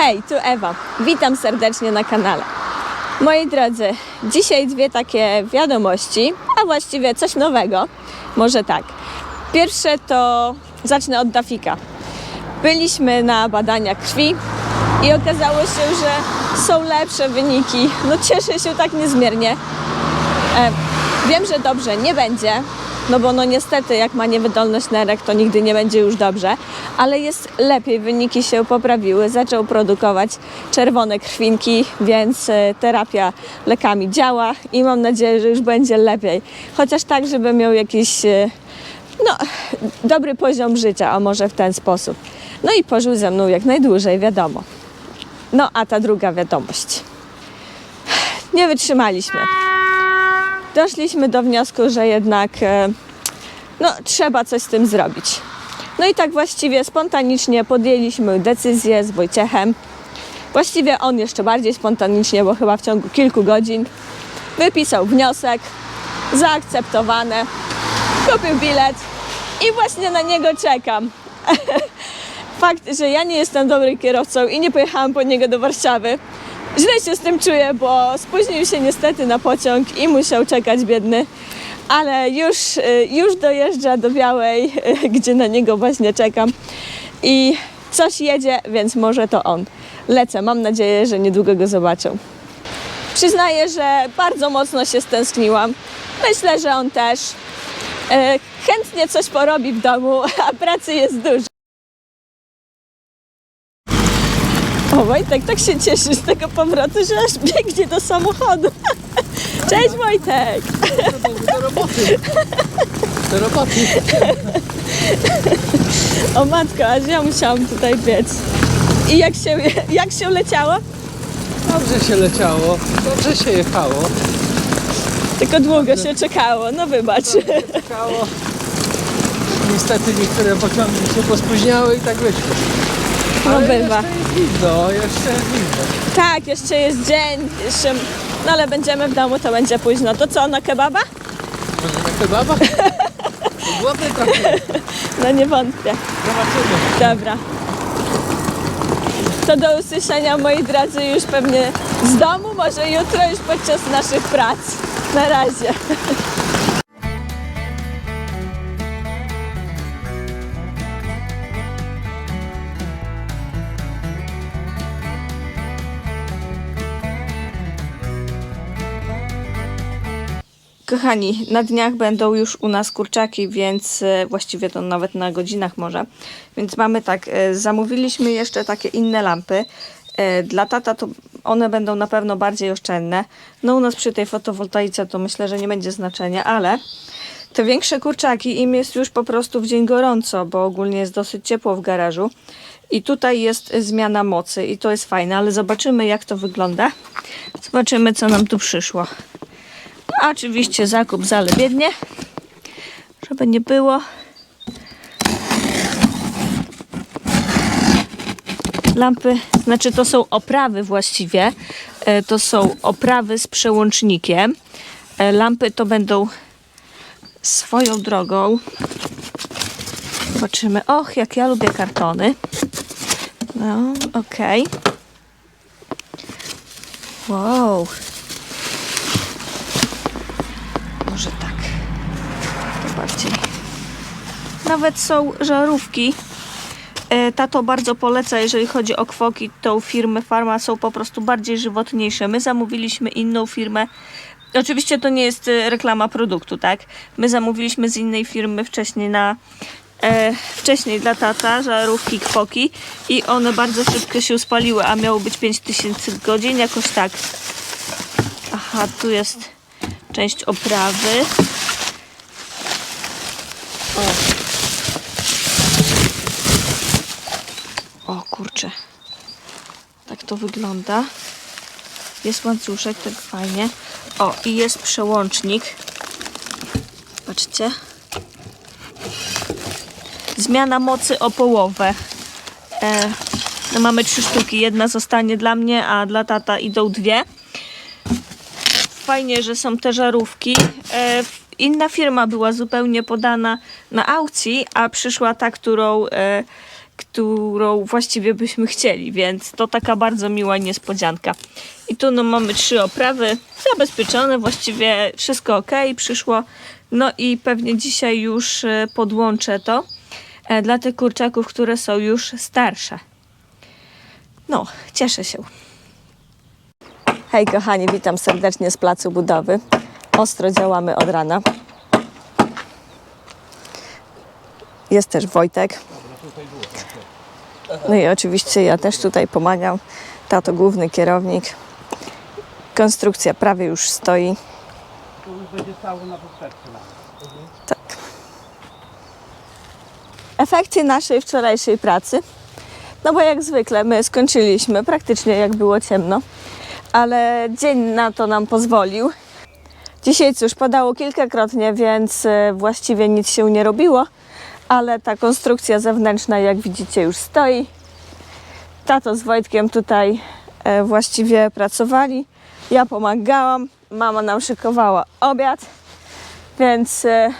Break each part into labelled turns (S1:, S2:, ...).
S1: Hej, tu Ewa. Witam serdecznie na kanale. Moi drodzy, dzisiaj dwie takie wiadomości, a właściwie coś nowego. Może tak. Pierwsze to zacznę od Dafika. Byliśmy na badaniach krwi i okazało się, że są lepsze wyniki. No cieszę się tak niezmiernie. E, wiem, że dobrze nie będzie, no bo no niestety jak ma niewydolność nerek, to nigdy nie będzie już dobrze, ale jest lepiej, wyniki się poprawiły, zaczął produkować czerwone krwinki, więc e, terapia lekami działa i mam nadzieję, że już będzie lepiej. Chociaż tak, żeby miał jakiś e, no, dobry poziom życia, a może w ten sposób. No i pożył ze mną jak najdłużej, wiadomo. No a ta druga wiadomość. Nie wytrzymaliśmy doszliśmy do wniosku, że jednak e, no, trzeba coś z tym zrobić. No i tak właściwie spontanicznie podjęliśmy decyzję z Wojciechem. Właściwie on jeszcze bardziej spontanicznie, bo chyba w ciągu kilku godzin wypisał wniosek, zaakceptowane, kupił bilet i właśnie na niego czekam. Fakt, że ja nie jestem dobrym kierowcą i nie pojechałam po niego do Warszawy, źle się z tym czuję, bo spóźnił się niestety na pociąg i musiał czekać biedny. Ale już, y, już dojeżdża do Białej, y, gdzie na niego właśnie czekam. I coś jedzie, więc może to on. Lecę, mam nadzieję, że niedługo go zobaczą. Przyznaję, że bardzo mocno się stęskniłam. Myślę, że on też. E, Chętnie coś porobi w domu, a pracy jest dużo. O Wojtek, tak się cieszy z tego powrotu, że aż biegnie do samochodu. Cześć Wojtek!
S2: Do roboty. Do roboty.
S1: O matko, aż ja musiałam tutaj biec. I jak się, jak się leciało?
S2: Dobrze się leciało, dobrze się jechało.
S1: Tylko długo się czekało, no wybacz.
S2: Czekało. Niestety niektóre pociągi się pospóźniały i tak wyszło.
S1: No bywa.
S2: jeszcze jest widno, jeszcze jest widno.
S1: Tak, jeszcze jest dzień, jeszcze, no ale będziemy w domu, to będzie późno. To co, na kebaba?
S2: Może na kebaba? Głodny trochę.
S1: No nie wątpię.
S2: Zobaczymy.
S1: Dobra. To do usłyszenia moi drodzy już pewnie z domu, może jutro już podczas naszych prac. Na razie. Kochani, na dniach będą już u nas kurczaki, więc e, właściwie to nawet na godzinach może. Więc mamy tak, e, zamówiliśmy jeszcze takie inne lampy. E, Dla tata to one będą na pewno bardziej oszczędne. No u nas przy tej fotowoltaice to myślę, że nie będzie znaczenia, ale te większe kurczaki im jest już po prostu w dzień gorąco, bo ogólnie jest dosyć ciepło w garażu. I tutaj jest zmiana mocy i to jest fajne, ale zobaczymy jak to wygląda. Zobaczymy co nam tu przyszło. Oczywiście zakup zalebiednie, żeby nie było. Lampy, znaczy to są oprawy właściwie. E, To są oprawy z przełącznikiem. E, Lampy to będą swoją drogą. Zobaczymy. Och, jak ja lubię kartony. No, okej. Wow. Może tak. To bardziej. Nawet są żarówki. E, Tato bardzo poleca, jeżeli chodzi o kwoki, tą firmę Farma są po prostu bardziej żywotniejsze. My zamówiliśmy inną firmę. Oczywiście to nie jest e, reklama produktu, tak? My zamówiliśmy z innej firmy wcześniej na e, wcześniej dla tata żarówki kwoki i one bardzo szybko się spaliły, a miało być 5000 godzin, jakoś tak. Aha, tu jest część oprawy. O. O kurczę. Tak to wygląda. Jest łańcuszek, tak fajnie. O, i jest przełącznik. Patrzcie. Zmiana mocy o połowę. E, no mamy trzy sztuki. Jedna zostanie dla mnie, a dla tata idą dwie fajnie, że są te żarówki. E, inna firma była zupełnie podana na aukcji, a przyszła ta, którą e, którą właściwie byśmy chcieli, więc to taka bardzo miła niespodzianka. I tu no mamy trzy oprawy zabezpieczone, właściwie wszystko ok, przyszło. No i pewnie dzisiaj już e, podłączę to e, dla tych kurczaków, które są już starsze. No, cieszę się. Hej kochani, witam serdecznie z placu budowy. Ostro działamy od rana. Jest też Wojtek. No i oczywiście ja też tutaj pomagam. Tato główny kierownik. Konstrukcja prawie już stoi.
S2: To już będzie stało na poprzeczce.
S1: Tak. Efekty naszej wczorajszej pracy. No bo jak zwykle my skończyliśmy praktycznie jak było ciemno, ale dzień na to nam pozwolił. Dzisiaj cóż, padało kilkakrotnie, więc e, właściwie nic się nie robiło, ale ta konstrukcja zewnętrzna, jak widzicie, już stoi. Tato z Wojtkiem tutaj e, właściwie pracowali. Ja pomagałam, mama nam szykowała obiad, więc e,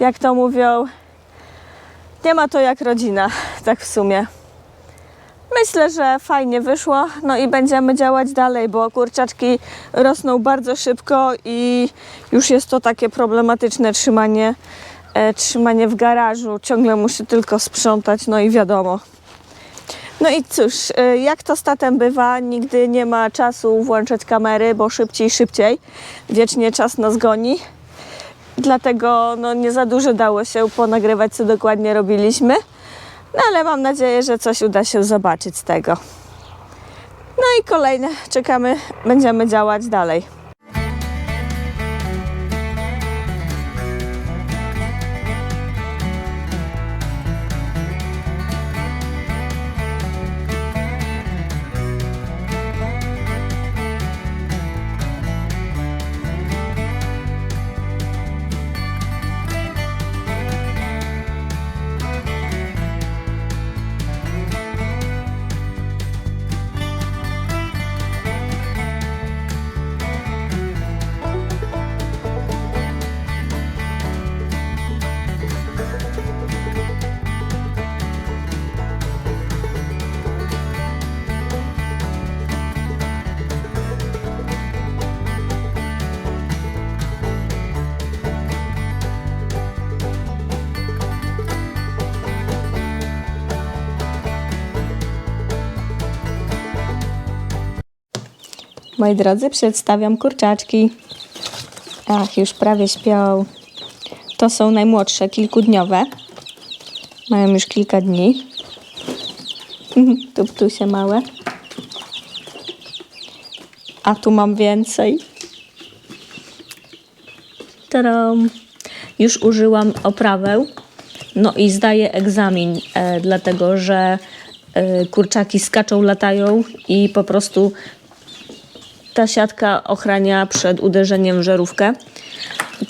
S1: jak to mówią, nie ma to jak rodzina, tak w sumie. Myślę, że fajnie wyszło, no i będziemy działać dalej, bo kurczaczki rosną bardzo szybko i już jest to takie problematyczne trzymanie, e, trzymanie w garażu. Ciągle muszę tylko sprzątać, no i wiadomo. No i cóż, e, jak to z tatem bywa, nigdy nie ma czasu włączać kamery, bo szybciej, szybciej. Wiecznie czas nas goni. Dlatego no, nie za dużo dało się ponagrywać, co dokładnie robiliśmy. No ale mam nadzieję, że coś uda się zobaczyć z tego. No i kolejne, czekamy, będziemy działać dalej. Moi drodzy, przedstawiam kurczaczki. Ach, już prawie śpią. To są najmłodsze, kilkudniowe. Mają już kilka dni. Tuptusie małe. A tu mam więcej. Tadam. Już użyłam oprawę. No i zdaję egzamin, e, dlatego że e, kurczaki skaczą, latają i po prostu ta siatka ochrania przed uderzeniem w żarówkę.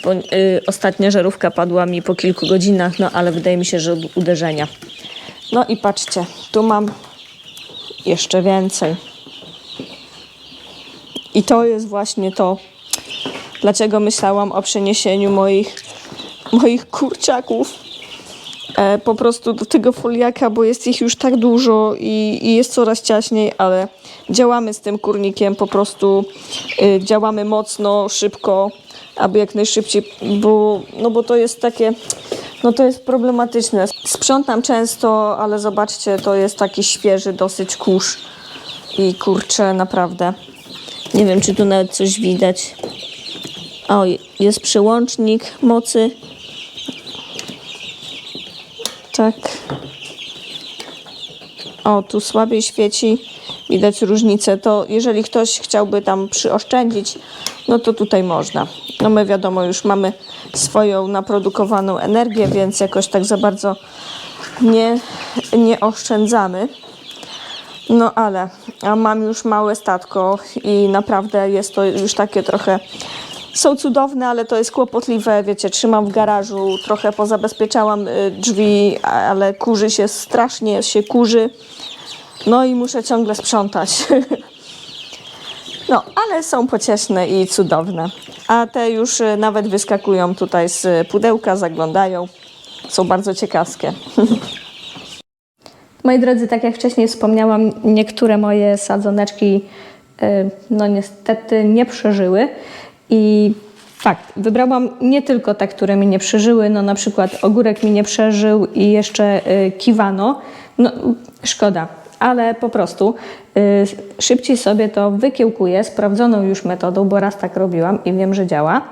S1: Po, y, ostatnia żarówka padła mi po kilku godzinach, no ale wydaje mi się, że od uderzenia. No i patrzcie, tu mam jeszcze więcej. I to jest właśnie to, dlaczego myślałam o przeniesieniu moich, moich kurczaków po prostu do tego foliaka, bo jest ich już tak dużo i, i jest coraz ciaśniej, ale działamy z tym kurnikiem, po prostu y, działamy mocno, szybko, aby jak najszybciej, bo, no bo to jest takie, no to jest problematyczne. Sprzątam często, ale zobaczcie, to jest taki świeży dosyć kurz i kurczę, naprawdę. Nie wiem, czy tu nawet coś widać. O, jest przełącznik mocy. Tak. O, tu słabiej świeci. Widać różnicę. To jeżeli ktoś chciałby tam przyoszczędzić, no to tutaj można. No my wiadomo, już mamy swoją naprodukowaną energię, więc jakoś tak za bardzo nie, nie oszczędzamy. No ale mam już małe statko i naprawdę jest to już takie trochę. Są cudowne, ale to jest kłopotliwe. Wiecie, trzymam w garażu, trochę pozabezpieczałam y, drzwi, ale kurzy się strasznie, się kurzy. No i muszę ciągle sprzątać. No, ale są pocieszne i cudowne. A te już y, nawet wyskakują tutaj z pudełka, zaglądają. Są bardzo ciekawskie. Moi drodzy, tak jak wcześniej wspomniałam, niektóre moje sadzoneczki y, no niestety nie przeżyły i fakt, wybrałam nie tylko te, które mi nie przeżyły, no na przykład ogórek mi nie przeżył i jeszcze y, kiwano, no szkoda, ale po prostu y, szybciej sobie to wykiełkuję, sprawdzoną już metodą, bo raz tak robiłam i wiem, że działa.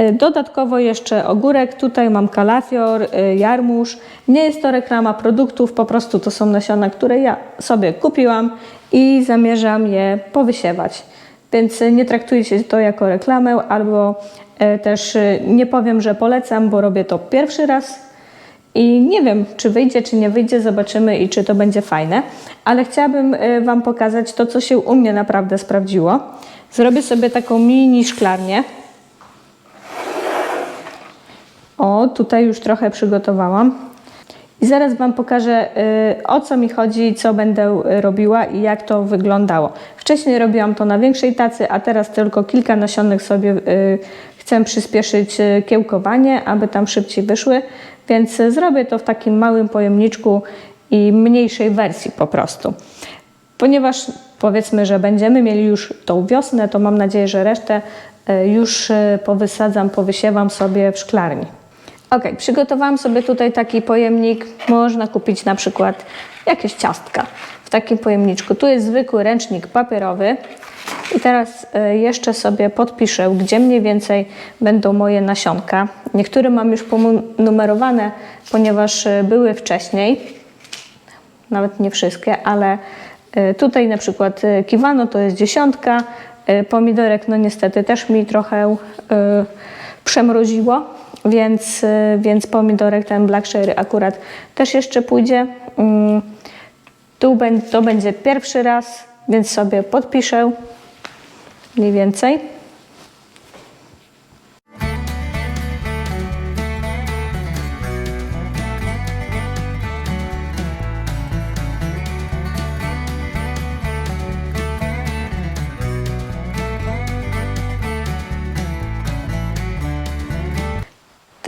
S1: Y, Dodatkowo jeszcze ogórek, tutaj mam kalafior, y, jarmuż. Nie jest to reklama produktów, po prostu to są nasiona, które ja sobie kupiłam i zamierzam je powysiewać. Więc y, nie traktujcie to jako reklamę, albo y, też y, nie powiem, że polecam, bo robię to pierwszy raz i nie wiem, czy wyjdzie, czy nie wyjdzie, zobaczymy i czy to będzie fajne. Ale chciałabym Wam pokazać to, co się u mnie naprawdę sprawdziło. Zrobię sobie taką mini szklarnię. O, tutaj już trochę przygotowałam. I zaraz Wam pokażę, y, o co mi chodzi, co będę y, robiła i jak to wyglądało. Wcześniej robiłam to na większej tacy, a teraz tylko kilka nasionek sobie y, chcę przyspieszyć kiełkowanie, aby tam szybciej wyszły, więc zrobię to w takim małym pojemniczku i mniejszej wersji po prostu. Ponieważ powiedzmy, że będziemy mieli już tą wiosnę, to mam nadzieję, że resztę już powysadzam, powysiewam sobie w szklarni. Ok, przygotowałam sobie tutaj taki pojemnik. Można kupić na przykład jakieś ciastka w takim pojemniczku. Tu jest zwykły ręcznik papierowy. I teraz y, jeszcze sobie podpiszę, gdzie mniej więcej będą moje nasionka. Niektóre mam już ponumerowane, ponieważ y, były wcześniej. Nawet nie wszystkie, ale y, tutaj na przykład kiwano to jest dziesiątka. Pomidorek no niestety też mi trochę przemroziło, więc, y, więc pomidorek ten Black Cherry akurat też jeszcze pójdzie. Mm, Tu to będzie pierwszy raz, więc sobie podpiszę mniej więcej.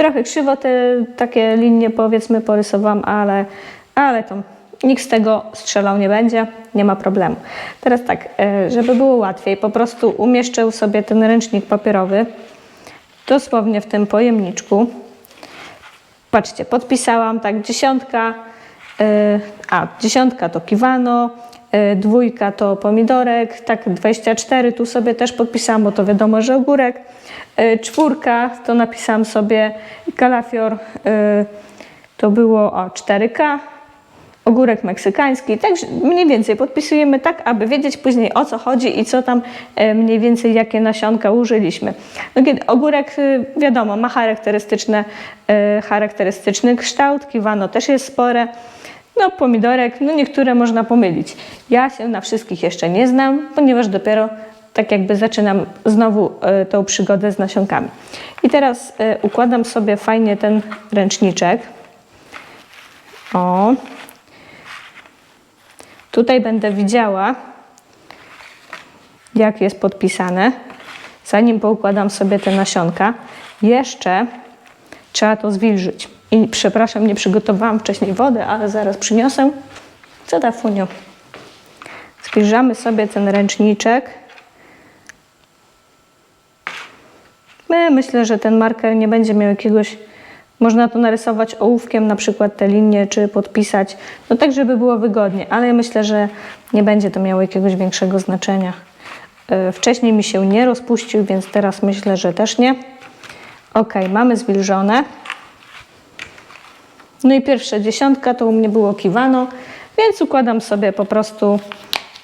S1: Trochę krzywo te takie linie powiedzmy porysowałam, ale, ale to nikt z tego strzelał nie będzie, nie ma problemu. Teraz tak, e, żeby było łatwiej, po prostu umieszczę sobie ten ręcznik papierowy dosłownie w tym pojemniczku. Patrzcie, podpisałam tak dziesiątka, y, a dziesiątka to kiwano, y, dwójka to pomidorek, tak 24 tu sobie też podpisałam, bo to wiadomo, że ogórek. Y, Czwórka to napisałam sobie kalafior, y, to było o 4K, ogórek meksykański, także mniej więcej podpisujemy tak, aby wiedzieć później o co chodzi i co tam e, mniej więcej, jakie nasionka użyliśmy. No, ogórek, wiadomo, ma charakterystyczne, e, charakterystyczny kształt, kiwano też jest spore, no pomidorek, no niektóre można pomylić. Ja się na wszystkich jeszcze nie znam, ponieważ dopiero tak jakby zaczynam znowu e, tą przygodę z nasionkami. I teraz e, układam sobie fajnie ten ręczniczek. O, Tutaj będę widziała, jak jest podpisane, zanim poukładam sobie te nasionka. Jeszcze trzeba to zwilżyć. I przepraszam, nie przygotowałam wcześniej wody, ale zaraz przyniosę. Co da funio? Zwilżamy sobie ten ręczniczek. My, myślę, że ten marker nie będzie miał jakiegoś można to narysować ołówkiem, na przykład te linie, czy podpisać, no tak, żeby było wygodnie, ale myślę, że nie będzie to miało jakiegoś większego znaczenia. E, Wcześniej mi się nie rozpuścił, więc teraz myślę, że też nie. Ok, mamy zwilżone. No i pierwsza dziesiątka to u mnie było kiwano, więc układam sobie po prostu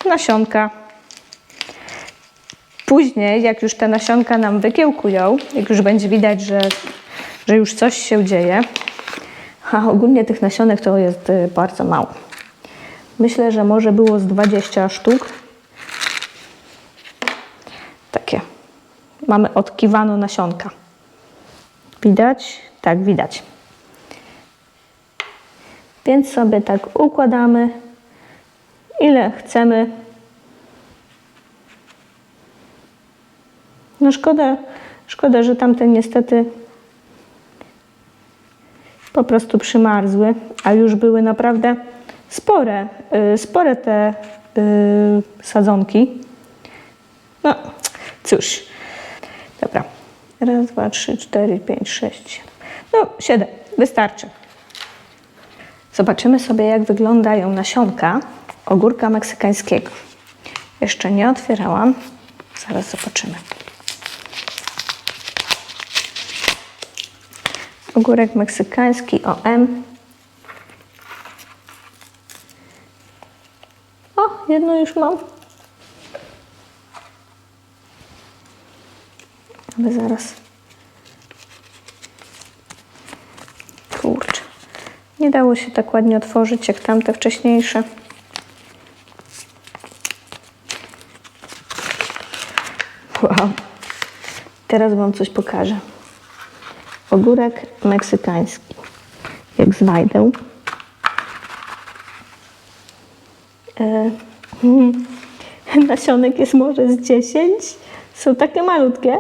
S1: nasionka. Później, jak już te nasionka nam wykiełkują, jak już będzie widać, że że już coś się dzieje. A ogólnie tych nasionek to jest y, bardzo mało. Myślę, że może było z 20 sztuk. Takie. Mamy odkiwano nasionka. Widać? Tak, widać. Więc sobie tak układamy, ile chcemy. No szkoda, szkoda, że tamte niestety po prostu przymarzły, a już były naprawdę spore, y, spore te y, sadzonki. No, cóż. Dobra. Raz, dwa, trzy, cztery, pięć, sześć. No, siedem. Wystarczy. Zobaczymy sobie, jak wyglądają nasionka ogórka meksykańskiego. Jeszcze nie otwierałam. Zaraz zobaczymy. Ogórek meksykański OM. O, jedno już mam. Ale zaraz. Kurczę. Nie dało się tak ładnie otworzyć jak tamte wcześniejsze. Wow. Teraz Wam coś pokażę. Ogórek meksykański. Jak znajdę. E, nasionek jest może z 10. Są takie malutkie.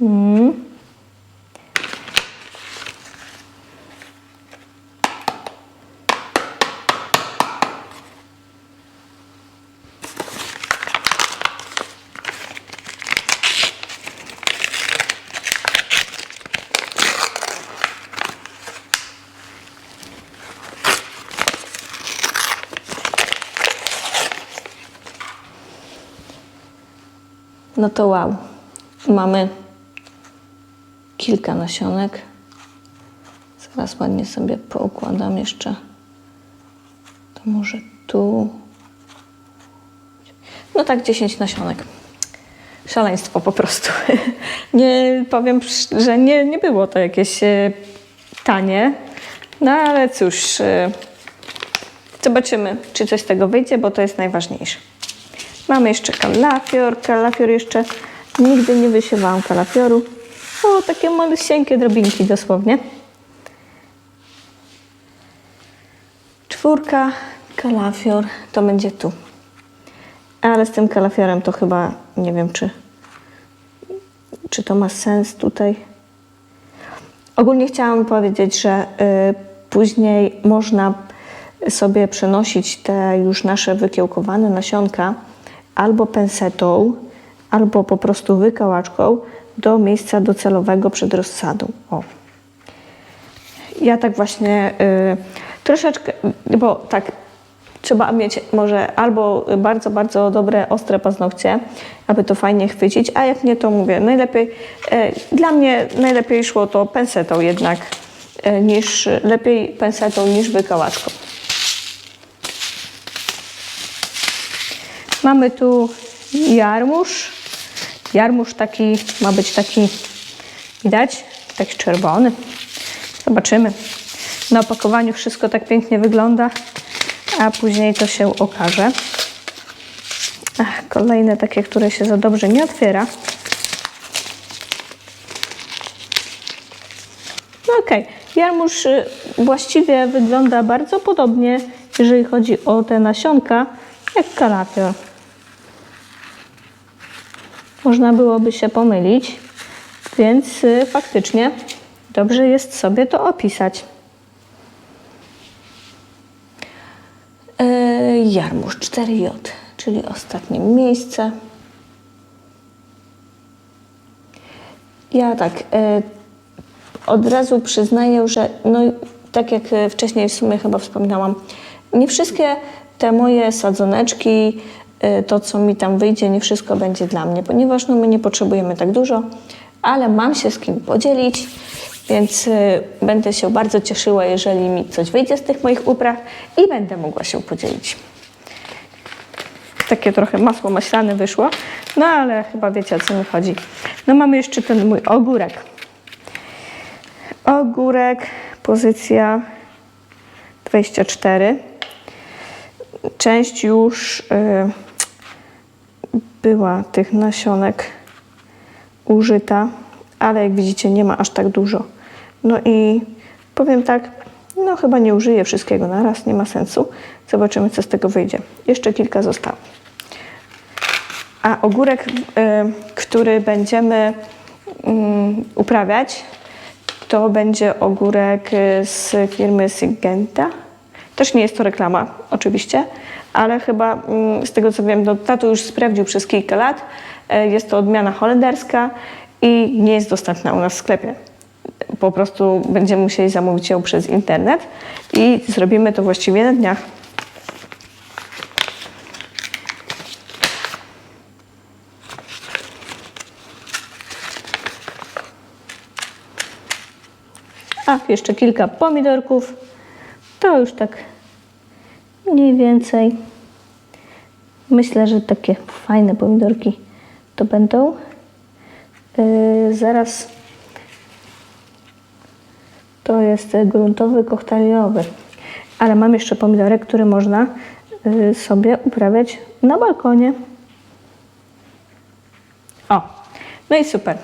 S1: Mm. No to wow. Mamy kilka nasionek. Zaraz ładnie sobie poukładam jeszcze. To może tu. No tak, 10 nasionek. Szaleństwo po prostu. Nie powiem, że nie, nie było to jakieś e, tanie. No ale cóż, e, zobaczymy, czy coś z tego wyjdzie, bo to jest najważniejsze. Mamy jeszcze kalafior. Kalafior jeszcze nigdy nie wysiewałam kalafioru. O, takie malusieńkie drobinki dosłownie. Czwórka, kalafior, to będzie tu. Ale z tym kalafiorem to chyba nie wiem, czy, czy to ma sens tutaj. Ogólnie chciałam powiedzieć, że y, później można sobie przenosić te już nasze wykiełkowane nasionka albo pensetą, albo po prostu wykałaczką do miejsca docelowego przed rozsadą. O. Ja tak właśnie y, troszeczkę, bo tak trzeba mieć może albo bardzo, bardzo dobre, ostre paznokcie, aby to fajnie chwycić, a jak nie, to mówię, najlepiej, y, dla mnie najlepiej szło to pensetą jednak, y, niż, lepiej pensetą niż wykałaczką. Mamy tu jarmuż. Jarmuż taki ma być taki, widać, taki czerwony. Zobaczymy. Na opakowaniu wszystko tak pięknie wygląda, a później to się okaże. Ach, kolejne takie, które się za dobrze nie otwiera. No okej, jarmuż y, właściwie wygląda bardzo podobnie, jeżeli chodzi o te nasionka, jak kalafior. Można byłoby się pomylić, więc y, faktycznie dobrze jest sobie to opisać. E, jarmuż 4J, czyli ostatnie miejsce. Ja tak, e, od razu przyznaję, że no, tak jak e, wcześniej w sumie chyba wspominałam, nie wszystkie te moje sadzoneczki, to co mi tam wyjdzie, nie wszystko będzie dla mnie, ponieważ no, my nie potrzebujemy tak dużo, ale mam się z kim podzielić, więc e, będę się bardzo cieszyła, jeżeli mi coś wyjdzie z tych moich upraw i będę mogła się podzielić. Takie trochę masło maślane wyszło, no ale chyba wiecie o co mi chodzi. No mamy jeszcze ten mój ogórek. Ogórek, pozycja 24. Część już y, była tych nasionek użyta, ale jak widzicie nie ma aż tak dużo. No i powiem tak, no chyba nie użyję wszystkiego na raz, nie ma sensu. Zobaczymy co z tego wyjdzie. Jeszcze kilka zostało. A ogórek, y, który będziemy mm, uprawiać, to będzie ogórek y, z firmy Syngenta. Też nie jest to reklama, oczywiście, ale chyba mm, z tego co wiem, no, tato już sprawdził przez kilka lat. E, Jest to odmiana holenderska i nie jest dostępna u nas w sklepie. Po prostu będziemy musieli zamówić ją przez internet i zrobimy to właściwie na dniach. A, jeszcze kilka pomidorków. To już tak mniej więcej. Myślę, że takie fajne pomidorki to będą. Yy, zaraz. To jest gruntowy, koktajlowy. Ale mam jeszcze pomidorek, który można y, sobie uprawiać na balkonie. O, no i super.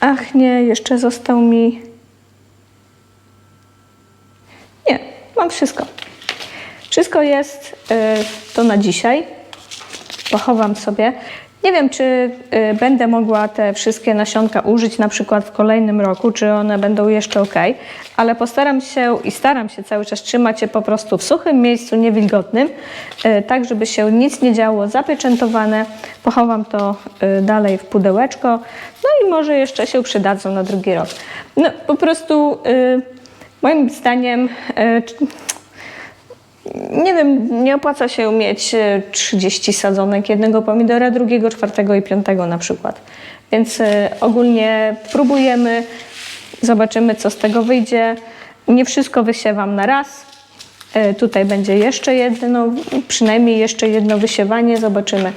S1: Ach nie, jeszcze został mi. Nie, mam wszystko. Wszystko jest y, to na dzisiaj. Pochowam sobie. Nie wiem, czy y, będę mogła te wszystkie nasionka użyć na przykład w kolejnym roku, czy one będą jeszcze ok, ale postaram się i staram się cały czas trzymać je po prostu w suchym miejscu, niewilgotnym, y, tak żeby się nic nie działo, zapieczętowane. Pochowam to dalej w pudełeczko, no i może jeszcze się przydadzą na drugi rok. No po prostu moim zdaniem y, nie wiem, nie opłaca się mieć e, 30 sadzonek jednego pomidora, drugiego, czwartego i piątego na przykład. Więc e, ogólnie próbujemy, zobaczymy co z tego wyjdzie. Nie wszystko wysiewam na raz. E, Tutaj będzie jeszcze jedno, przynajmniej jeszcze jedno wysiewanie. Zobaczymy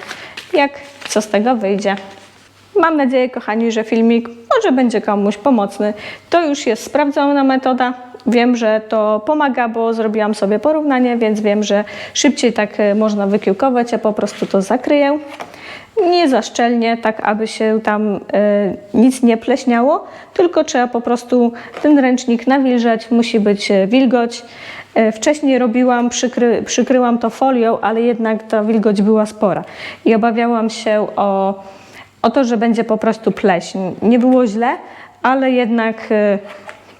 S1: jak, co z tego wyjdzie. Mam nadzieję, kochani, że filmik może będzie komuś pomocny. To już jest sprawdzona metoda. Wiem, że to pomaga, bo zrobiłam sobie porównanie, więc wiem, że szybciej tak e, można wykiełkować. Ja po prostu to zakryję. Nie za szczelnie, tak aby się tam e, nic nie pleśniało, tylko trzeba po prostu ten ręcznik nawilżać, musi być e, wilgoć. E, Wcześniej robiłam, przykry, przykryłam to folią, ale jednak ta wilgoć była spora i obawiałam się o o to, że będzie po prostu pleśń. Nie było źle, ale jednak y,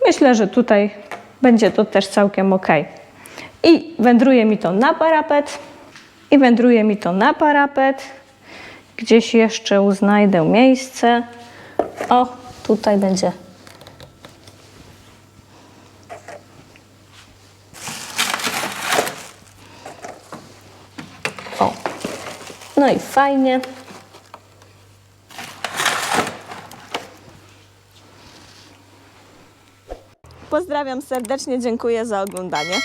S1: myślę, że tutaj będzie to też całkiem ok. I wędruje mi to na parapet. I wędruje mi to na parapet. Gdzieś jeszcze znajdę miejsce. O, tutaj będzie. O, no i fajnie. Pozdrawiam serdecznie, dziękuję za oglądanie.